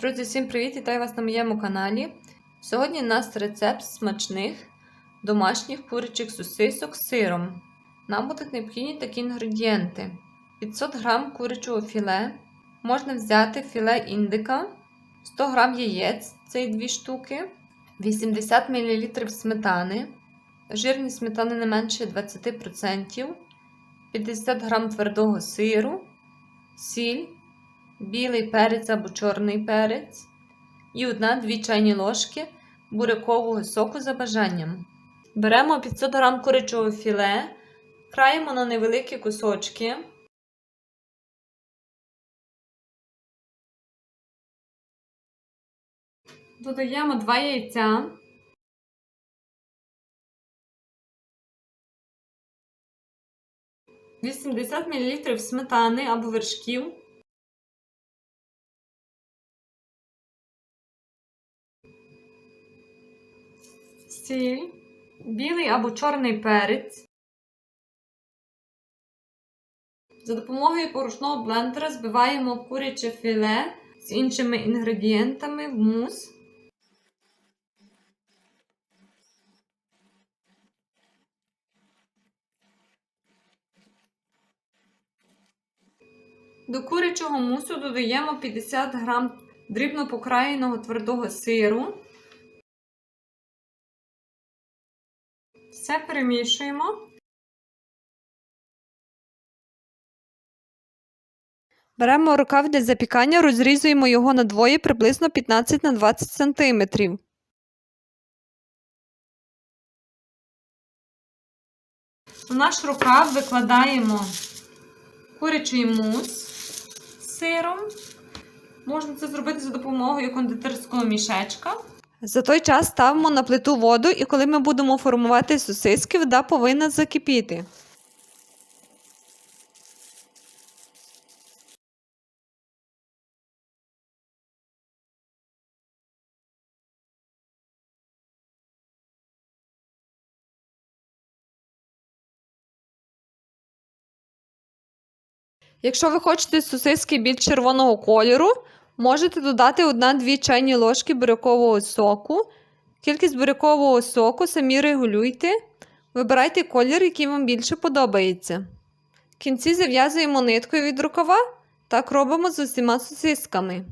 Друзі, всім привіт! Вітаю вас на моєму каналі. Сьогодні у нас рецепт смачних домашніх курячих сосисок з сиром. Нам будуть необхідні такі інгредієнти: 500 г курячого філе, можна взяти філе індика, 100 г яєць це 2 штуки, 80 мл сметани, жирність сметани не менше 20%, 50 г твердого сиру, сіль білий перець або чорний перець і 1-2 чайні ложки бурякового соку за бажанням. Беремо 500 г курячого філе, краємо на невеликі кусочки. Додаємо 2 яйця. Вісімдесят мл сметани або вершків. Сіль, білий або чорний перець. За допомогою порушного блендера збиваємо куряче філе з іншими інгредієнтами в мус. До курячого мусу додаємо 50 г дрібно покраєного твердого сиру. Все перемішуємо. Беремо рукав для запікання, розрізуємо його на двоє приблизно 15 на 20 см. У наш рукав викладаємо курячий мус з сиром. Можна це зробити за допомогою кондитерського мішечка. За той час ставимо на плиту воду, і коли ми будемо формувати сосиски, вода повинна закипіти. Якщо ви хочете сосиски більш червоного кольору, можете додати 1-2 чайні ложки бурякового соку. Кількість бурякового соку самі регулюйте. Вибирайте колір, який вам більше подобається. В кінці зав'язуємо ниткою від рукава. Так робимо з усіма сосисками.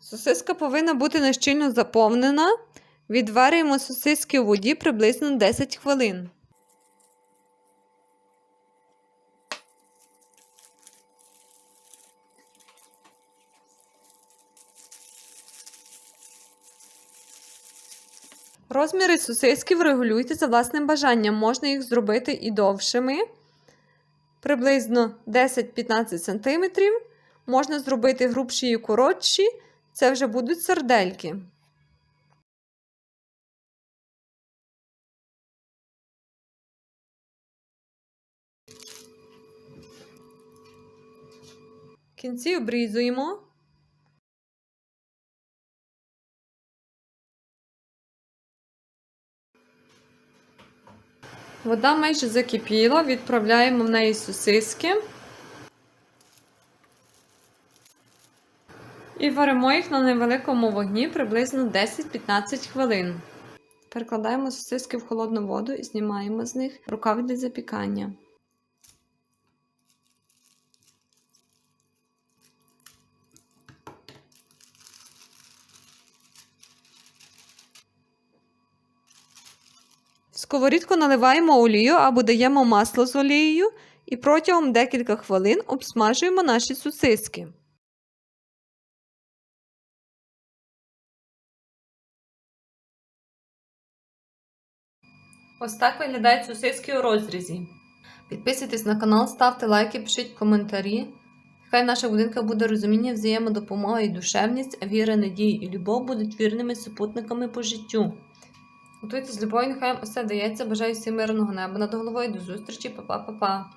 Сосиска повинна бути нещільно заповнена. Відварюємо сосиски у воді приблизно 10 хвилин. Розміри сосисків регулюйте за власним бажанням. Можна їх зробити і довшими, приблизно 10-15 см. Можна зробити грубші і коротші, це вже будуть сардельки. Кінці обрізуємо. Вода майже закипіла, відправляємо в неї сосиски і варимо їх на невеликому вогні приблизно 10-15 хвилин. Перекладаємо сосиски в холодну воду і знімаємо з них рукав для запікання. Сковорідку наливаємо олію або даємо масло з олією і протягом декілька хвилин обсмажуємо наші сосиски. Ось так виглядають сосиски у розрізі. Підписуйтесь на канал, ставте лайки, пишіть коментарі. Хай наша будинка буде розуміння, взаємодопомога і душевність, віра, надія і любов будуть вірними супутниками по життю. Готуйте з любов'ю, усе дається. Бажаю всім мирного неба над головою. До зустрічі, Па-па-па-па.